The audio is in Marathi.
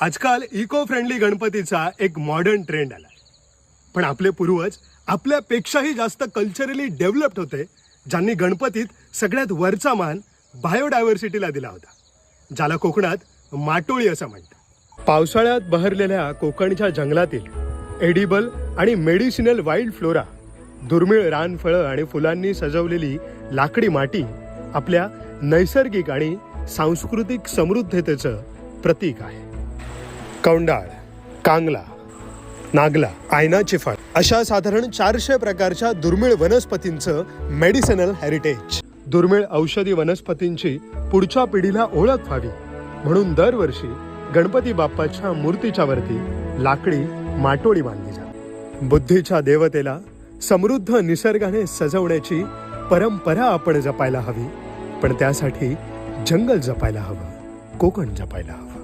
आजकाल इको फ्रेंडली गणपतीचा एक मॉडर्न ट्रेंड आला पण आपले पूर्वज आपल्यापेक्षाही जास्त कल्चरली डेव्हलप्ड होते ज्यांनी गणपतीत सगळ्यात वरचा मान बायोडायव्हर्सिटीला दिला होता. ज्याला कोकणात माटोळी असं म्हणतात. पावसाळ्यात बहरलेल्या कोकणच्या जंगलातील एडिबल आणि मेडिसिनल वाईल्ड फ्लोरा दुर्मिळ रानफळं आणि फुलांनी सजवलेली लाकडी माटी आपल्या नैसर्गिक आणि सांस्कृतिक समृद्धतेचं प्रतीक आहे. कौंडाळ कांगला नागला आयनाची फळ अशा साधारण चारशे प्रकारच्या दुर्मिळ वनस्पतींचं मेडिसिनल हेरिटेज दुर्मिळ औषधी वनस्पतींची पुढच्या पिढीला ओळख व्हावी. म्हणून दरवर्षी गणपती बाप्पाच्या मूर्तीच्या वरती लाकडी माटोळी बांधली जाते. बुद्धीच्या देवतेला समृद्ध निसर्गाने सजवण्याची परंपरा आपण जपायला हवी पण त्यासाठी जंगल जपायला हवं कोकण जपायला हवं.